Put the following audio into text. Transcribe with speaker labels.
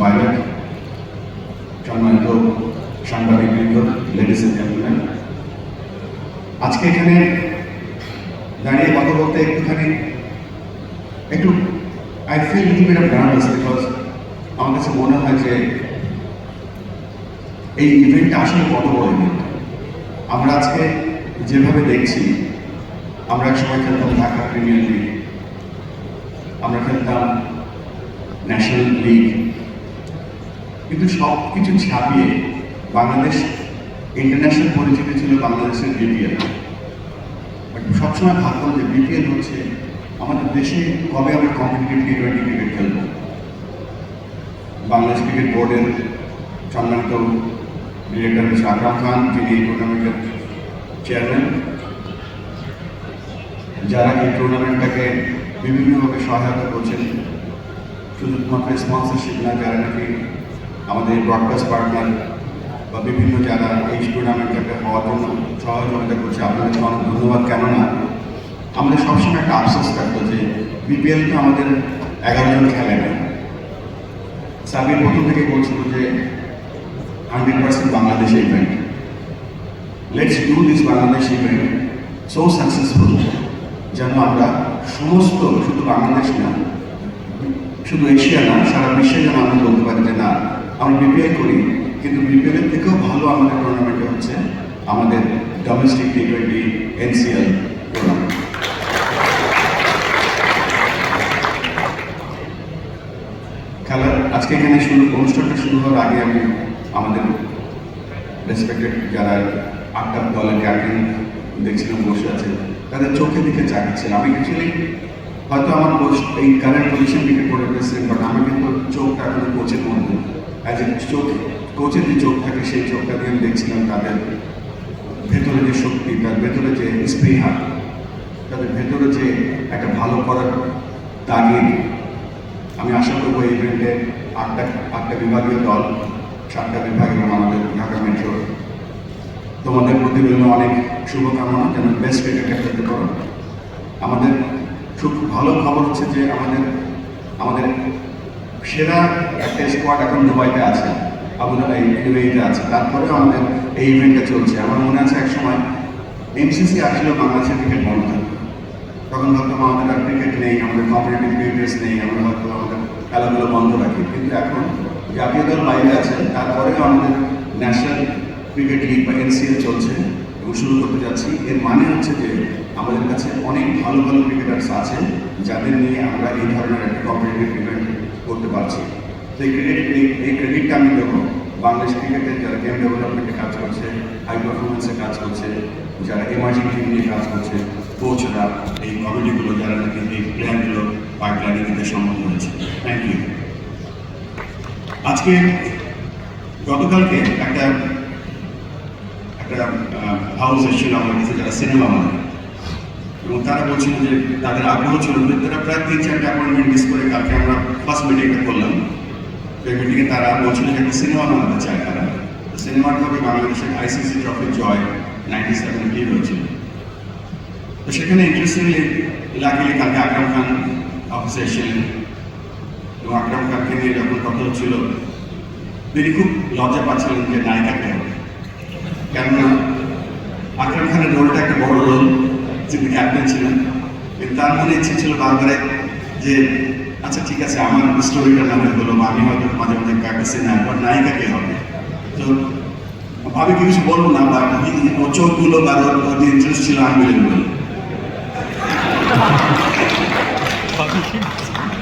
Speaker 1: Pilot সম্মানিত ladies আজকে এখানে দাঁড়িয়ে কথা বলতে একটুখানি, একটু আই ফিল নার্ভাস বিকজ আমার কাছে মনে হয় যে এই ইভেন্টটা আসলে কত বড় ইভেন্ট আমরা আজকে যেভাবে দেখছি, আমরা এক সময় খেলতাম ঢাকা প্রিমিয়ার লিগ আমরা খেলতাম ন্যাশনাল লিগ কিন্তু সব কিছু ছাপিয়ে বাংলাদেশ ইন্টারন্যাশনাল পরিচিতি ছিল বাংলাদেশের বিপিএল সবসময় ভাবতাম যে বিপিএল হচ্ছে আমাদের দেশে কবে আমরা কম্পিটিটিভ টি টোয়েন্টি ক্রিকেট খেলব। বাংলাদেশ ক্রিকেট বোর্ডের সম্মানিত ডিরেক্টর হচ্ছে আকরাম খান, যিনি এই টুর্নামেন্টের চেয়ারম্যান যারা এই টুর্নামেন্টটাকে বিভিন্নভাবে সহায়তা করছেন, শুধুমাত্র স্পন্সরশিপ না, যারা নাকি আমাদের ব্রডকাস্ট পার্টনার বা বিভিন্ন যারা এই টুর্নামেন্টটাকে হওয়ার জন্য সহযোগিতা করছে আপনাদেরকে অনেক ধন্যবাদ। কেননা আমাদের সবসময় একটা আফসোস থাকতো যে বিপিএল তো আমাদের এগারো জন খেলে না। সাবির প্রথম থেকে বলছিল যে hundred percent Bangladesh event let's do this Bangladesh event so successful যেন আমরা সমস্ত, শুধু বাংলাদেশ না, শুধু এশিয়া না, সারা বিশ্বে যেন আমরা বলতে পারি যে না আমরা বিপিএল করি, কিন্তু বিপিএল এর থেকেও ভালো আমাদের টুর্নামেন্ট হচ্ছে আমাদের ডোমেস্টিক টি টোয়েন্টি এনসিএল খেলার আজকে এখানে শুরু, অনুষ্ঠানটা শুরু হওয়ার আগে আমি আমাদের রেসপেক্টেড যারা আটটা দলের ক্যাপ্টেন দেখছিলাম বসে আছে, তাদের চোখে দিকে চাকাচ্ছেন আমি অ্যাকচুয়ালি হয়তো আমার এই কারেন্ট পজিশন থেকে করে প্রেসিডেন্ট বাট আমি কিন্তু চোখটা এখন কোচের মধ্যে অ্যাজ চোখ কোচের যে চোখ থাকে, সেই চোখটা দিয়ে আমি দেখছিলাম তাদের ভেতরে যে শক্তি, তার ভেতরে যে স্পৃহা, তাদের ভেতরে যে একটা ভালো করার তাগিদ। আমি আশা করব এই ইভেন্টে আটটা আটটা বিভাগীয় দল, সাতটা বিভাগ এবং আমাদের ঢাকা মেট্রো, তোমাদের প্রতি অনেক শুভকামনা, যেন বেস্ট ক্রিকেটটা খেলতে পারো আমাদের খুব ভালো খবর হচ্ছে যে আমাদের আমাদের সেরা একটা স্কোয়াড এখন দুবাইতে আছে, আবুধাবি আছে। তারপরেও আমাদের এই ইভেন্টটা চলছে। আমার মনে আছে এক সময় এমসিসি আসলে বাংলাদেশের ক্রিকেট বন্ধ থাকবে তখন ভাবতাম আমাদের আর ক্রিকেট নেই, আমাদের কম্পিটিটিভ ক্রিকেটার্স নেই, আমরা হয়তো আমাদের খেলাধুলো বন্ধ রাখি। কিন্তু এখন জাতীয় দল বাইরে আছে, তারপরেও আমাদের ন্যাশনাল ক্রিকেট লিগ বা এনসিএল চলছে এবং শুরু করতে যাচ্ছি। এর মানে হচ্ছে যে আমাদের কাছে অনেক ভালো ভালো ক্রিকেটার্স আছে, যাদের নিয়ে আমরা এই ধরনের একটা কম্পিটিটিভ ইভেন্ট করতে পারছি। তো এই ক্রিকেট এই ক্রেডিটটা আমি দেবো। বাংলাদেশ ক্রিকেটের যারা গেম ডেভেলপমেন্টে কাজ করছে হাই পারফরমেন্সে কাজ করছে, যারা এমার্জিং টিম নিয়ে কাজ করছে কোচরা এই কমিটিগুলো, যারা নাকি এই প্ল্যানগুলো পাইপলাইনে দিতে সম্ভব হয়েছে। থ্যাংক ইউ আজকে গতকালকে একটা একটা হাউস এসেছিল আমার কাছে, যারা সিনেমা বানায়। এবং তারা বলছিল যে তাদের আগ্রহ ছিল যে তারা প্রায় তিন চারটে অ্যাপয়েন্টমেন্ট মিস করে কালকে আমরা ফার্স্ট মিটিংটা করলাম। এই মিটিংয়ে তারা বলছিল যে একটা সিনেমা বানাতে চায় তারা। সিনেমাটা হবে বাংলাদেশের আইসিসি ট্রফি জয় নাইনটি সেভেন লিগ হয়েছিল। তো সেখানে ইন্টারেস্টিংলি লাকিলি কালকে আকরাম খান অফিসে এসেছিলেন। এবং আকরাম খানকে নিয়ে যখন কথা হচ্ছিল, তিনি খুব লজ্জা পাচ্ছিলেন যে নায়িকাকে কেননা আকরাম খানের রোলটা একটা বড় রোল যিনি ক্যাপ্টেন ছিলেন তার মনে ইচ্ছে ছিল বারবারে যে আচ্ছা ঠিক আছে, আমার স্টোরিটা নামে হলো বা আমি হয়তো মাঝে মাঝে একটা সিনেমা বা নায়িকাকে হবে? তো ভাবি কি কিছু বলব না বা ওর চোখগুলো বা ওর ইন্টারেস্ট ছিল, আমি বলে